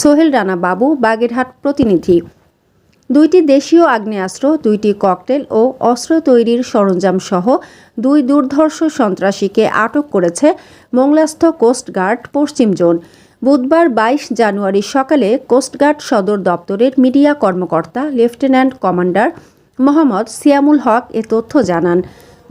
সোহেল রানা বাবু, বাগেরহাট প্রতিনিধি। দুইটি দেশীয় আগ্নেয়াস্ত্র, দুইটি ককটেল ও অস্ত্র তৈরির সরঞ্জাম সহ দুই দুর্ধর্ষ সন্ত্রাসীকে আটক করেছে মোংলাস্থ কোস্টগার্ড পশ্চিম জোন। বুধবার বাইশ জানুয়ারি সকালে কোস্টগার্ড সদর দপ্তরের মিডিয়া কর্মকর্তা, লেফটেন্যান্ট কমান্ডার মোহাম্মদ সিয়ামুল হক এ তথ্য জানান।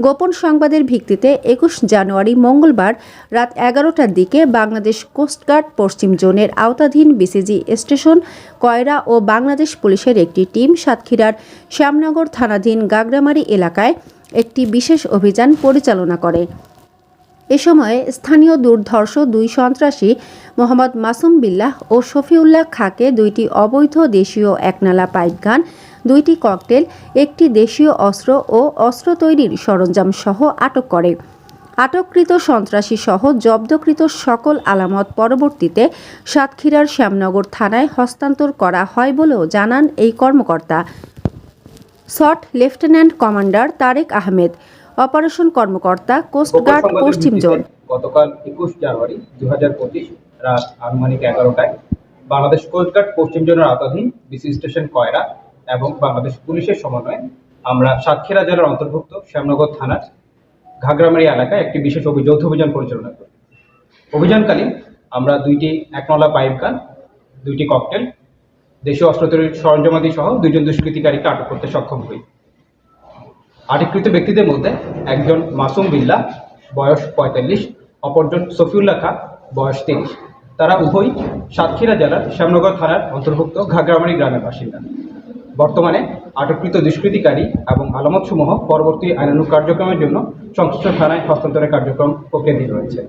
গোপন সংবাদের ভিত্তিতে একুশ জানুয়ারি মঙ্গলবার রাত এগারোটার দিকে বাংলাদেশ কোস্টগার্ড পশ্চিম জোনের আওতাধীন বিসিজি স্টেশন, কয়রা ও বাংলাদেশ পুলিশের একটি টিম সাতক্ষীরার শ্যামনগর থানাধীন গাগরামারি এলাকায় একটি বিশেষ অভিযান পরিচালনা করে। এ সময় স্থানীয় দুর্ধর্ষ দুই সন্ত্রাসী মোহাম্মদ মাসুম বিল্লাহ ও শফিউল্লাহ খাকে দুইটি অবৈধ দেশীয় একনালা পাইপগান দুইটি ককটেল একটি দেশীয় অস্ত্র ও অস্ত্র তৈরির সরঞ্জাম সহ আটক করে। আটককৃত সন্ত্রাসী সহ জব্দকৃত সকল আলামত পরবর্তীতে সাতক্ষীরার শ্যামনগর থানায় হস্তান্তর করা হয় বলেও জানান এই কর্মকর্তা। Thought lieutenant commander Tarek Ahmed operation কর্মকর্তা কোস্টগার্ড পশ্চিম জোন। গতকাল একুশ জানুয়ারি দু হাজার পঁচিশ রাত আনুমানিক এগারোটায় বাংলাদেশ কোস্টগার্ড পশ্চিম জোনের আওতাধীন বিসি স্টেশন কয়রা এবং বাংলাদেশ পুলিশের সমন্বয়ে আমরা সাতক্ষীরা জেলার অন্তর্ভুক্ত শ্যামনগর থানার ঘাগরামারি এলাকায় একটি বিশেষ যৌথ অভিযান পরিচালনা করি। অভিযানকালীন আমরা দুইটি একনলা পাইপ গান, দুইটি ককটেল, দেশীয় অস্ত্র তৈরির সরঞ্জামাদি সহ দুইজন দুষ্কৃতিকারীকে আটক করতে সক্ষম হই। আটককৃত ব্যক্তিদের মধ্যে একজন মাসুম বিল্লা, বয়স পঁয়তাল্লিশ, অপরজন সফিউল্লাহ খা, বয়স তিরিশ। তারা উভয় সাতক্ষীরা জেলার শ্যামনগর থানার অন্তর্ভুক্ত ঘাগরামারি গ্রামের বাসিন্দা। বর্তমানে আটককৃত দুষ্কৃতিকারী এবং আলামতসমূহ পরবর্তী আইনানুগ কার্যক্রমের জন্য সংশ্লিষ্ট থানায় হস্তান্তরের কার্যক্রম প্রক্রিয়াধীন রয়েছে।